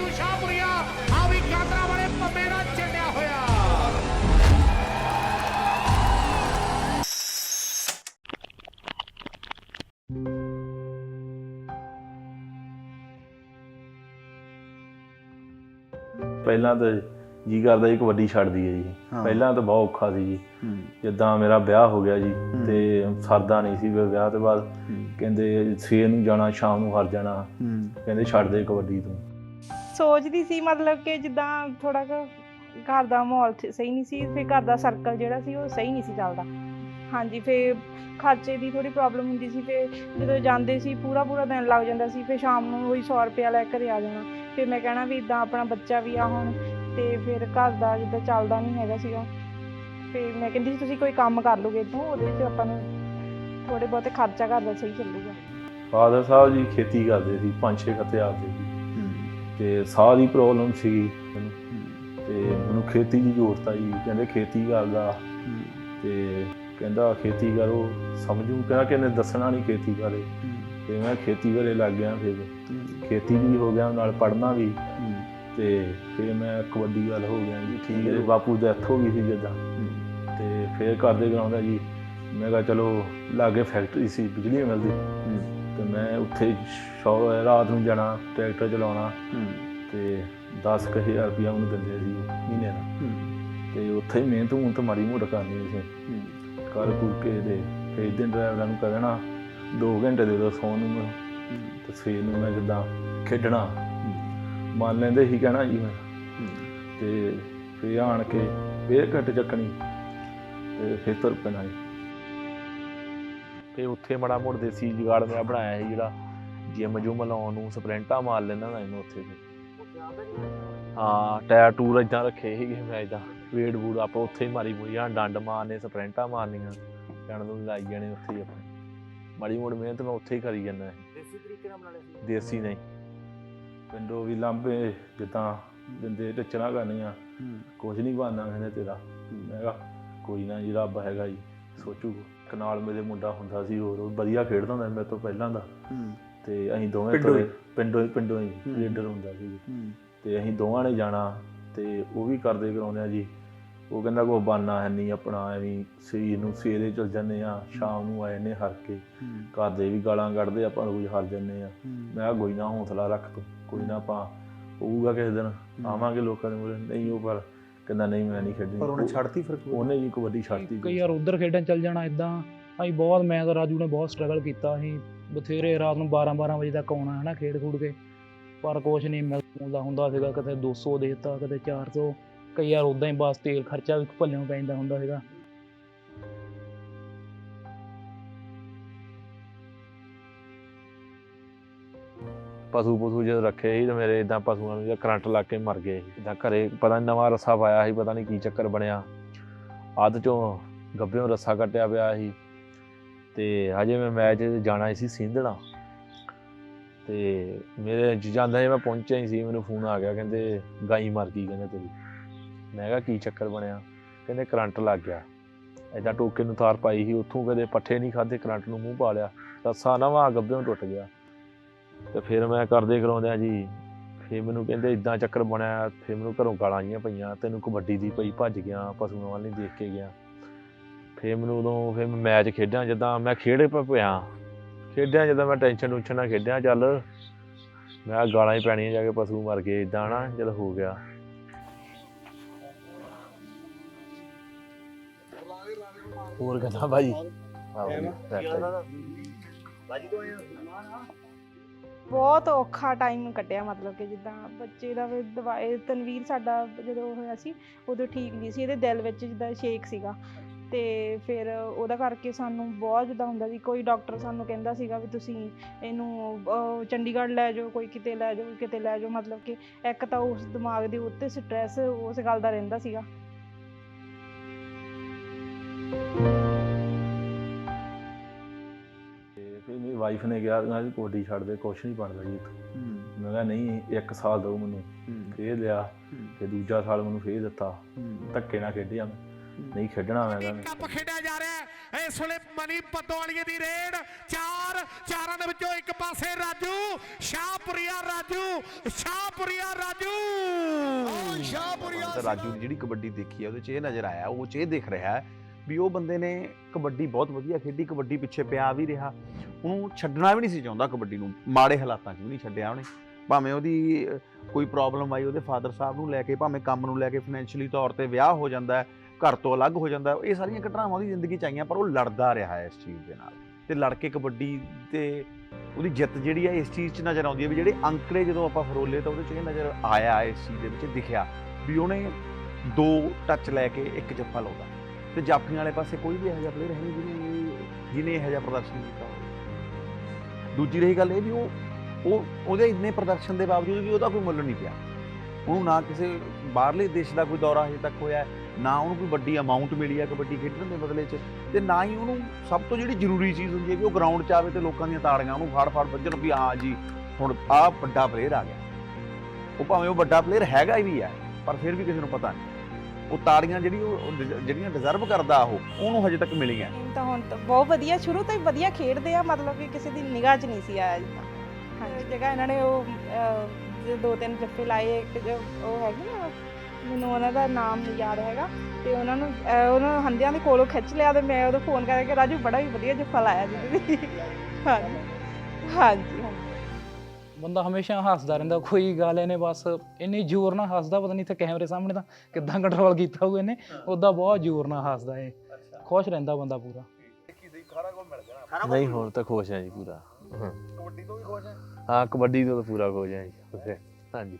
ਰਾਜੂ ਸ਼ਾਹਪੁਰੀਆ ਆ ਵੀ ਕਾਤਰਾ ਵਾਲੇ ਪੰਮੇ ਨਾਲ ਚੱਲਿਆ ਹੋਇਆ। ਪਹਿਲਾਂ ਤਾਂ ਜੀ ਕਰਦਾ ਜੀ ਕਬੱਡੀ ਛੱਡ ਦਈਏ ਜੀ। ਪਹਿਲਾਂ ਤਾਂ ਬਹੁਤ ਔਖਾ ਸੀ ਜੀ। ਜਿੱਦਾਂ ਮੇਰਾ ਵਿਆਹ ਹੋ ਗਿਆ ਜੀ ਤੇ ਸਰਦਾ ਨਹੀਂ ਸੀ ਵਿਆਹ ਤੋਂ ਬਾਅਦ। ਕਹਿੰਦੇ ਸਵੇਰ ਨੂੰ ਜਾਣਾ ਸ਼ਾਮ ਨੂੰ ਹਾਰ ਜਾਣਾ। ਕਹਿੰਦੇ ਛੱਡ ਦੇ ਕਬੱਡੀ ਤੂੰ। ਸੋਚਦੀ ਸੀ ਮਤਲਬ ਕਿ ਜਿੱਦਾਂ ਥੋੜਾ ਕੁ ਘਰ ਦਾ ਮਾਹੌਲ ਥ- ਸਹੀ ਨਹੀਂ ਸੀ, ਫਿਰ ਘਰ ਦਾ ਸਰਕਲ ਜਿਹੜਾ ਸੀ ਉਹ ਸਹੀ ਨਹੀਂ ਸੀ ਚੱਲਦਾ। ਹਾਂਜੀ, ਫਿਰ ਖਰਚੇ ਦੀ ਥੋੜੀ ਪ੍ਰੋਬਲਮ ਹੁੰਦੀ ਸੀ, ਫਿਰ ਜਦੋਂ ਜਾਂਦੇ ਸੀ ਪੂਰਾ ਪੂਰਾ ਦਿਨ ਲੱਗ ਜਾਂਦਾ ਸੀ, ਫਿਰ ਸ਼ਾਮ ਨੂੰ ਉਹੀ 100 ਰੁਪਇਆ ਲੈ ਕੇ ਆ ਜਾਣਾ। ਫਿਰ ਮੈਂ ਕਹਿਣਾ ਵੀ ਇਦਾਂ ਆਪਣਾ ਬੱਚਾ ਵੀ ਆ ਹੁਣ ਤੇ ਫਿਰ ਘਰ ਦਾ ਜਿੱਦਾਂ ਚੱਲਦਾ ਨਹੀਂ ਹੈਗਾ ਸੀਗਾ। ਫਿਰ ਮੈਂ ਕਹਿੰਦੀ ਸੀ, ਤੁਸੀਂ ਕੋਈ ਕੰਮ ਕਰ ਲਓਗੇ ਤੋਂ ਉਹਦੇ ਵਿੱਚ ਆਪਾਂ ਨੂੰ ਥੋੜੇ ਬਹੁਤੇ ਖਰਚਾ ਘਰ ਦਾ ਸਹੀ ਚੱਲੂਗਾ। ਫਾਦਰ ਸਾਹਿਬ ਜੀ ਖੇਤੀ ਕਰਦੇ ਸੀ, ਪੰਜ ਛੇ ਖੱਤੇ ਆਪਦੇ ਜੀ ਤੇ ਸਾਹ ਦੀ ਪ੍ਰੋਬਲਮ ਸੀ। ਤੇ ਮੈਨੂੰ ਖੇਤੀ ਦੀ ਜ਼ਰੂਰਤ ਆ ਜੀ ਕਹਿੰਦੇ ਖੇਤੀ ਕਰਦਾ ਤੇ ਕਹਿੰਦਾ ਖੇਤੀ ਕਰੋ। ਸਮਝੂ ਕਹਿੰਦਾ ਕਿ ਇਹਨੇ ਦੱਸਣਾ ਨਹੀਂ ਖੇਤੀ ਬਾਰੇ। ਤੇ ਮੈਂ ਖੇਤੀ ਬਾਰੇ ਲੱਗ ਗਿਆ ਫਿਰ। ਖੇਤੀ ਵੀ ਹੋ ਗਿਆ ਨਾਲ ਪੜ੍ਹਨਾ ਵੀ। ਤੇ ਫਿਰ ਮੈਂ ਕਬੱਡੀ ਵੱਲ ਹੋ ਗਿਆ ਜੀ। ਠੀਕ ਹੈ। ਬਾਪੂ ਦੀ ਡੈਥ ਹੋ ਗਈ ਸੀ ਜਿੱਦਾਂ। ਤੇ ਫਿਰ ਕਰਦੇ ਕਰਾਉਂਦਾ ਜੀ ਮੈਂ ਕਿਹਾ ਚਲੋ ਲਾਗੇ ਫੈਕਟਰੀ ਸੀ ਬਿਜਲੀ ਮਿਲਦੀ। ਤੇ ਮੈਂ ਉੱਥੇ ਸ਼ੌ ਰਾਤ ਨੂੰ ਜਾਣਾ ਟਰੈਕਟਰ ਚਲਾਉਣਾ ਤੇ 10000 ਰੁਪਇਆ ਉਹਨੂੰ ਦਿੰਦੇ ਸੀ ਮਹੀਨੇ ਦਾ। ਤੇ ਉੱਥੇ ਹੀ ਮਿਹਨਤ ਮੁਹਨਤ ਮਾੜੀ ਮੋਟ ਕਰਨੀ ਸੀ। ਕਰ ਕੁਰ ਕੇ ਦੇ ਫਿਰ ਦਿਨ ਡਰਾਈਵਰਾਂ ਨੂੰ ਕਹਿਣਾ 2 ਘੰਟੇ ਦੇ ਦੋ ਸੌਣ ਨੂੰ ਤੇ ਸਵੇਰ ਨੂੰ ਮੈਂ ਜਿੱਦਾਂ ਖੇਡਣਾ। ਮੰਨ ਲੈਂਦੇ ਸੀ ਕਹਿਣਾ ਜੀ ਮੈਂ। ਤੇ ਫਿਰ ਆਣ ਕੇ ਫੇਰ ਘੱਟ ਚੱਕਣੀ ਤੇ ਫਿਰ ਤੁਰ ਪੈਣਾ ਜੀ। ਤੇ ਉੱਥੇ ਮੜਾ ਮੋੜ ਦੇਸੀ ਜੁਗਾੜ ਮੇਰਾ ਬਣਾਇਆ ਸੀ ਜਿਹੜਾ ਜਿਮ ਜੁਮ ਲਾਉਣ ਨੂੰ ਸਪ੍ਰਿੰਟਾਂ ਮਾਰ ਲੈਂਦਾ ਨਾ ਇਹਨੂੰ ਉੱਥੇ ਤੇ ਹਾਂ ਟਾਇਰ ਟੂਰ ਇਦਾਂ ਰੱਖੇ ਸੀਗੇ ਮੈਂ ਇਦਾਂ ਵੇੜ ਵੂੜ ਆਪਾਂ ਉੱਥੇ ਹੀ ਮਾਰੀ ਮੁਰੀਆਂ ਡੰਡ ਮਾਰਨੇ ਸਪ੍ਰਿੰਟਾਂ ਮਾਰਨੀਆਂ ਜਾਣ ਨੂੰ ਲਾਈ ਜਾਣੇ ਉੱਥੇ ਹੀ ਆਪਣੇ। ਮਾੜੀ ਮੋੜ ਮਿਹਨਤ ਮੈਂ ਉੱਥੇ ਹੀ ਕਰੀ ਜਾਂਦਾ ਦੇਸੀ ਤਰੀਕੇ ਨਾਲ ਬਣਾਉਣੇ ਸੀ? ਦੇਸੀ ਨਹੀਂ। ਪਿੰਡੋਂ ਵੀ ਲਾਂਬੇ ਜਿੱਦਾਂ ਦਿੰਦੇ ਟੱਚਰਾਂ ਕਰਨੀਆਂ। ਕੁਝ ਨਹੀਂ ਬਣਨਾ ਕਹਿੰਦੇ ਤੇਰਾ। ਮੈਂ ਕਿਹਾ ਕੋਈ ਨਾ ਜੀ ਰੱਬ ਹੈਗਾ ਜੀ ਸੋਚੂ ਕਨਾਲ ਮੇਰੇ ਮੁੰਡਾ ਹੁੰਦਾ ਸੀ ਹੋਰ ਉਹ ਵਧੀਆ ਖੇਡਦਾ ਹੁੰਦਾ ਸੀ ਮੇਰੇ ਤੋਂ ਪਹਿਲਾਂ ਦਾ। ਤੇ ਅਸੀਂ ਦੋਵੇਂ? ਤੁਰੇ- ਪਿੰਡੋਂ ਪਿੰਡੋਂ ਹੀ ਲੀਡਰ ਹੁੰਦਾ ਸੀ। ਤੇ ਅਸੀਂ ਦੋਵਾਂ ਨੇ ਜਾਣਾ ਤੇ ਉਹ ਵੀ ਕਰਦੇ ਕਰਾਉਂਦੇ ਆ ਜੀ। ਉਹ ਕਹਿੰਦਾ ਕੋ ਬਾਨਾ ਹੈ ਨਹੀਂ ਆਪਣਾ ਐਵੇਂ ਸਰੀਰ ਨੂੰ ਸਵੇਰੇ ਚਲ ਜੰਨੇ ਆ ਸ਼ਾਮ ਨੂੰ ਆਏ ਨੇ ਹਰ ਕੇ। ਘਰ ਦੇ ਵੀ ਗਾਲਾਂ ਕੱਢਦੇ ਆਪਾਂ ਰੋਜ਼ ਹਰ ਜੰਨੇ ਆ। ਮੈਂ ਕਿਹਾ ਕੋਈ ਨਾ ਹੌਸਲਾ ਰੱਖ ਤੂੰ ਕੋਈ ਨਾ ਆਪਾਂ ਹੋਊਗਾ ਕਿਸੇ ਦਿਨ ਆਵਾਂਗੇ ਲੋਕਾਂ ਦੇ ਮੂਹਰੇ ਨਹੀਂ ਉਹ ਪਰ ਕਹਿੰਦਾ ਨਹੀਂ ਮੈਂ ਨਹੀਂ ਖੇਡਣੀ। ਪਰ ਉਹਨੇ ਉਹ- ਛੱਡਤੀ ਫਿਰ? ਉਹਨੇ ਜੀ ਕਬੱਡੀ ਛੱਡਤੀ ਕਈ ਵਾਰ ਉਧਰ ਖੇਡਣ ਚੱਲ ਜਾਣਾ ਇਦਾਂ ਅਸੀਂ ਬਹੁਤ ਮੈਂ ਤਾਂ ਰਾਜੂ ਨੇ ਬਹੁਤ ਸਟਰਗਲ ਕੀਤਾ। ਅਸੀਂ ਬਥੇਰੇ ਰਾਤ ਨੂੰ 12 12 ਵਜੇ ਤੱਕ ਆਉਣਾ ਹੈ ਨਾ ਖੇਡ ਖੂਡ ਕੇ। ਪਰ ਕੁਛ ਨਹੀਂ ਮਿਲਦਾ ਹੁੰਦਾ ਸੀਗਾ ਕਦੇ 200 ਦੇ ਦਿੱਤਾ ਕਦੇ 400 ਕਈ ਵਾਰ ਉਦਾਂ ਹੀ ਬਸ ਤੇਲ ਖਰਚਾ ਵੀ ਭੱਲਿਓਂ ਪੈਂਦਾ ਹੁੰਦਾ ਸੀਗਾ। ਪਸ਼ੂ ਪਸ਼ੂ ਜਦ ਰੱਖੇ ਸੀ ਤੇ ਮੇਰੇ ਇਦਾਂ ਪਸ਼ੂਆਂ ਨੂੰ ਜਾਂ ਕਰੰਟ ਲੱਗ ਕੇ ਮਰ ਗਏ ਇਦਾਂ ਘਰੇ ਪਤਾ ਨਹੀਂ ਨਵਾਂ ਰੱਸਾ ਪਾਇਆ ਸੀ, ਪਤਾ ਨਹੀਂ ਕੀ ਚੱਕਰ ਬਣਿਆ। ਅੱਧ ਚੋਂ ਗੱਭਿਓਂ ਰੱਸਾ ਕੱਟਿਆ ਪਿਆ ਸੀ। ਤੇ ਹਜੇ ਮੈਂ ਮੈਚ 'ਚ ਜਾਣਾ ਸੀ ਸਿੰਧਣਾ। ਤੇ ਮੇਰੇ ਜਾਂਦਾ ਹੀ ਮੈਂ ਪਹੁੰਚਿਆ ਹੀ ਸੀ, ਮੈਨੂੰ ਫੋਨ ਆ ਗਿਆ, ਕਹਿੰਦੇ ਗਾਈ ਮਰ ਗਈ, ਕਹਿੰਦੇ ਤੇਰੀ। ਮੈਂ ਕਿਹਾ, ਕੀ ਚੱਕਰ ਬਣਿਆ? ਕਹਿੰਦੇ ਕਰੰਟ ਲੱਗ ਗਿਆ। ਐਦਾਂ ਟੋਕੇ ਨੂੰ ਤਾਰ ਪਾਈ ਸੀ, ਉੱਥੋਂ ਕਦੇ ਪੱਠੇ ਨਹੀਂ ਖਾਦੇ ਕਰੰਟ ਨੂੰ ਮੂੰਹ ਪਾ ਲਿਆ। ਰੱਸਾ ਨਵਾਂ, ਗੱਭਿਓਂ ਟੁੱਟ ਗਿਆ। ਤੇ ਫਿਰ ਮੈਂ ਕਰਦੇ ਕਰਾਉਂਦਿਆਂ ਜੀ ਫਿਰ ਮੈਨੂੰ ਕਹਿੰਦੇ ਇਦਾਂ ਚੱਕਰ ਬਣਿਆ ਫਿਰ ਮੈਨੂੰ ਘਰੋਂ ਗਾਲਾਂ ਜੀਆਂ ਪਈਆਂ ਤੈਨੂੰ ਕਬੱਡੀ ਦੀ ਪਈ ਭੱਜ ਗਿਆ ਪਸ਼ੂਆਂ ਵੱਲ ਨਹੀਂ ਦੇਖ ਕੇ ਗਿਆ ਫਿਰ ਮੈਨੂੰ ਉਦੋਂ ਫਿਰ ਮੈਚ ਖੇਡਿਆ ਜਦਾਂ ਮੈਂ ਖੇਡ ਪਿਆ ਖੇਡਿਆ ਜਦੋਂ ਮੈਂ ਟੈਨਸ਼ਨ ਟੁਨਸ਼ਨ ਨਾਲ ਖੇਡਿਆ ਚੱਲ ਮੈਂ ਗਾਲਾਂ ਹੀ ਪੈਣੀਆਂ ਜਾ ਕੇ ਪਸ਼ੂ ਮਰ ਗਏ ਇਦਾਂ ਨਾ ਚਲ ਹੋ ਗਿਆ ਹੋਰ ਕਹਿੰਦਾ ਭਾਜੀ ਆਹੋ ਜੀ, correct ਬਹੁਤ ਔਖਾ ਟਾਈਮ ਕੱਟਿਆ ਮਤਲਬ ਕਿ ਜਿੱਦਾਂ ਬੱਚੇ ਦਾ ਵੀ ਦਵਾਈ ਤਨਵੀਰ ਸਾਡਾ ਜਦੋਂ ਹੋਇਆ ਸੀ, ਉਦੋਂ ਠੀਕ ਨਹੀਂ ਸੀ, ਇਹਦੇ ਦਿਲ ਵਿੱਚ ਜਿੱਦਾਂ ਸ਼ੇਕ ਸੀਗਾ। ਤੇ ਫਿਰ ਉਹਦਾ ਕਰਕੇ ਸਾਨੂੰ ਬਹੁਤ ਜਿੱਦਾਂ ਹੁੰਦਾ ਸੀ, ਕੋਈ ਡਾਕਟਰ ਸਾਨੂੰ ਕਹਿੰਦਾ ਸੀਗਾ ਵੀ ਤੁਸੀਂ ਇਹਨੂੰ ਚੰਡੀਗੜ੍ਹ ਲੈ ਜਾਓ, ਕੋਈ ਕਿਤੇ ਲੈ ਜਾਓ ਕਿਤੇ ਲੈ ਜਾਓ, ਮਤਲਬ ਕਿ ਇੱਕ ਤਾਂ ਉਸ ਦਿਮਾਗ ਦੇ ਉੱਤੇ ਸਟ੍ਰੈਸ ਉਸ ਗੱਲ ਦਾ ਰਹਿੰਦਾ ਸੀਗਾ। ਵਾਈਫ ਨੇ ਕਿਹਾ ਨਾ ਜੀ ਕੋਡੀ ਛੱਡ ਦੇ ਕੁਛ ਨਹੀਂ ਬਣਦਾ ਜੀ ਇੱਥੋਂ। ਮੈਂ ਕਿਹਾ ਨਹੀਂ ਇੱਕ ਸਾਲ ਦਿਓ ਮੈਨੂੰ ਫੇਰ ਲਿਆ ਤੇ ਦੂਜਾ ਸਾਲ ਮੈਨੂੰ ਫੇਰ ਦਿੱਤਾ। ਧੱਕੇ ਨਾਲ ਖੇਡਿਆ ਮੈਂ। ਨਹੀਂ ਖੇਡਣਾ ਮੈਂ ਕਹਿੰਦਾ ਕੱਪ ਖੇਡਿਆ ਜਾ ਰਿਹਾ ਹੈ। ਇਸ ਵੇਲੇ ਮਨੀ ਪਤੋਲੀਏ ਦੀ ਰੇਡ। ਚਾਰ ਚਾਰ ਦੇ ਵਿੱਚੋਂ ਇੱਕ ਪਾਸੇ ਰਾਜੂ ਸ਼ਾਹਪੁਰੀਆ ਰਾਜੂ ਸ਼ਾਹਪੁਰੀਆ ਰਾਜੂ। ਤਾਂ ਰਾਜੂ ਦੀ ਜਿਹੜੀ ਕਬੱਡੀ ਦੇਖੀ ਹੈ ਉਹਦੇ 'ਚ ਇਹ ਨਜ਼ਰ ਆਇਆ ਉਹ 'ਚ ਇਹ ਦਿਖ ਰਿਹਾ ਵੀ ਉਹ ਬੰਦੇ ਨੇ ਕਬੱਡੀ ਬਹੁਤ ਵਧੀਆ ਖੇਡੀ ਕਬੱਡੀ ਪਿੱਛੇ ਪਿਆ ਵੀ ਰਿਹਾ। ਉਹਨੂੰ ਛੱਡਣਾ ਵੀ ਨਹੀਂ ਸੀ ਚਾਹੁੰਦਾ ਕਬੱਡੀ ਨੂੰ। ਮਾੜੇ ਹਾਲਾਤਾਂ 'ਚ ਵੀ ਨਹੀਂ ਛੱਡਿਆ ਉਹਨੇ। ਭਾਵੇਂ ਉਹਦੀ ਕੋਈ ਪ੍ਰੋਬਲਮ ਆਈ, ਉਹਦੇ ਫਾਦਰ ਸਾਹਿਬ ਨੂੰ ਲੈ ਕੇ, ਭਾਵੇਂ ਕੰਮ ਨੂੰ ਲੈ ਕੇ ਫਾਈਨੈਂਸ਼ੀਅਲੀ ਤੌਰ ਤੇ ਵਿਆਹ ਹੋ ਜਾਂਦਾ ਘਰ ਤੋਂ ਅਲੱਗ ਹੋ ਜਾਂਦਾ ਇਹ ਸਾਰੀਆਂ ਘਟਨਾਵਾਂ ਉਹਦੀ ਜ਼ਿੰਦਗੀ 'ਚ ਆਈਆਂ, ਪਰ ਉਹ ਲੜਦਾ ਰਿਹਾ ਇਸ ਚੀਜ਼ ਦੇ ਨਾਲ। ਤੇ ਲੜ ਕੇ ਕਬੱਡੀ ਤੇ ਉਹਦੀ ਜਿੱਤ ਜਿਹੜੀ ਹੈ, ਇਸ ਚੀਜ਼ 'ਚ ਨਜ਼ਰ ਆਉਂਦੀ ਹੈ ਵੀ ਜਿਹੜੇ ਅੰਕੜੇ ਜਦੋਂ ਆਪਾਂ ਫਰੋਲੇ ਤਾਂ ਉਹਦੇ 'ਚ ਇਹ ਨਜ਼ਰ ਆਇਆ ਇਸ ਚੀਜ਼ ਦੇ ਵਿੱਚ, ਦਿਖਿਆ ਵੀ ਉਹਨੇ ਦੋ ਟੱਚ ਲੈ ਕੇ ਇੱਕ ਜੱਫਾ ਲਾਉਂਦਾ। ਤੇ ਜਾਫੀਆਂ ਵਾਲੇ ਪਾਸੇ ਕੋਈ ਵੀ ਇਹੋ ਜਿਹਾ ਪਲੇਅਰ ਹੈ ਨਹੀਂ ਜਿਹਨੇ ਜਿਹਨੇ ਇਹੋ ਜਿਹਾ ਪ੍ਰਦਰਸ਼ਨ ਕੀਤਾ ਦੂਜੀ ਰਹੀ ਗੱਲ ਇਹ ਵੀ ਉਹ ਉਹ, ਉਹਦੇ ਇੰਨੇ ਪ੍ਰਦਰਸ਼ਨ ਦੇ ਬਾਵਜੂਦ ਵੀ ਉਹਦਾ ਕੋਈ ਮੁੱਲ ਨਹੀਂ ਪਿਆ। ਉਹਨੂੰ ਨਾ ਕਿਸੇ ਬਾਹਰਲੇ ਦੇਸ਼ ਦਾ ਕੋਈ ਦੌਰਾ ਹਜੇ ਤੱਕ ਹੋਇਆ, ਨਾ ਉਹਨੂੰ ਕੋਈ ਵੱਡੀ ਅਮਾਉਂਟ ਮਿਲੀ ਹੈ ਕਬੱਡੀ ਖੇਡਣ ਦੇ ਬਦਲੇ 'ਚ ਤੇ ਨਾ ਹੀ ਉਹਨੂੰ ਸਭ ਤੋਂ ਜਿਹੜੀ ਜ਼ਰੂਰੀ ਚੀਜ਼ ਹੁੰਦੀ ਹੈ ਕਿ ਉਹ ਗਰਾਊਂਡ 'ਚ ਆਵੇ ਤੇ ਲੋਕਾਂ ਦੀਆਂ ਤਾੜੀਆਂ ਉਹਨੂੰ ਫੜ ਫੜ ਵੱਜਣ ਵੀ ਹਾਂ ਜੀ, ਹੁਣ ਆਹ ਵੱਡਾ ਪਲੇਅਰ ਆ ਗਿਆ। ਉਹ ਭਾਵੇਂ ਉਹ ਵੱਡਾ ਪਲੇਅਰ ਹੈਗਾ ਹੀ ਵੀ ਹੈ, ਪਰ ਫਿਰ ਵੀ ਕਿਸੇ ਨੂੰ ਪਤਾ ਨਹੀਂ। ਉਹ ਤਾੜੀਆਂ ਜਿਹੜੀ ਉਹ ਡਿਜ਼- ਜਿਹੜੀਆਂ ਡਿਜ਼ਰਵ ਕਰਦਾ ਉਹ ਉਹਨੂੰ ਹਜੇ ਤੱਕ ਮਿਲੀਆਂ। ਟੀਮ ਤਾਂ ਹੁਣ ਤਾਂ ਬਹੁਤ ਵਧੀਆ ਸ਼ੁਰੂ ਤੋਂ ਹੀ ਵਧੀਆ ਖੇਡਦੇ ਆ ਮਤਲਬ ਕਿ ਕਿਸੇ ਦੀ ਨਿਗਾਹ 'ਚ ਨਹੀਂ ਸੀ ਆਇਆ ਜਿੱਦਾਂ ਹਾਂਜੀ ਜਗ੍ਹਾ ਇਹਨਾਂ ਨੇ ਉਹ ਅਹ, ਜੋ ਦੋ ਤਿੰਨ ਜੱਫੇ ਲਾਏ ਇੱਕ ਜੋ ਉਹ ਹੈਗੀ ਨਾ ਮੈਨੂੰ ਉਹਨਾਂ ਦਾ ਨਾਮ ਨਹੀਂ ਯਾਦ ਹੈਗਾ ਤੇ ਉਹਨਾਂ ਨੂੰ ਅਹ, ਉਹਨਾਂ ਨੂੰ ਹੰਦਿਆਂ ਦੇ ਕੋਲੋਂ ਖਿੱਚ ਲਿਆ ਤੇ ਮੈਂ ਉਹਨੂੰ ਫੋਨ ਕਰਕੇ ਰਾਜੂ ਬੜਾ ਹੀ ਵਧੀਆ ਜੱਫਾ ਲਾਇਆ ਜੀ ਤੁਸੀਂ। ਹਾਂਜੀ ਹਾਂਜੀ ਹਾਂਜੀ। ਬੰਦਾ ਹਮੇਸ਼ਾ ਹੱਸਦਾ ਰਹਿੰਦਾ ਕੋਈ ਗੱਲ ਇਹਨੇ ਬਸ ਇੰਨੀ ਜ਼ੋਰ ਨਾਲ ਹੱਸਦਾ ਪਤਾ ਨਹੀਂ ਇੱਥੇ ਕੈਮਰੇ ਸਾਹਮਣੇ ਤਾਂ ਕਿੱਦਾਂ ਕੰਟਰੋਲ ਕੀਤਾ ਹੋਊ ਇਹਨੇ ਉਦਾਂ ਬਹੁਤ ਜ਼ੋਰ ਨਾਲ ਹੱਸਦਾ ਇਹ। ਖੁਸ਼ ਰਹਿੰਦਾ ਬੰਦਾ ਪੂਰਾ। ਨਹੀਂ ਹੁਣ ਤਾਂ ਖੁਸ਼ ਹਾਂ ਜੀ ਪੂਰਾ। ਕਬੱਡੀ ਤੋਂ ਵੀ ਖੁਸ਼ ਹੈ ਹਾਂ ਕਬੱਡੀ ਤੋਂ ਤਾਂ ਪੂਰਾ ਖੁਸ਼ ਹਾਂ ਜੀ। ਹਾਂਜੀ।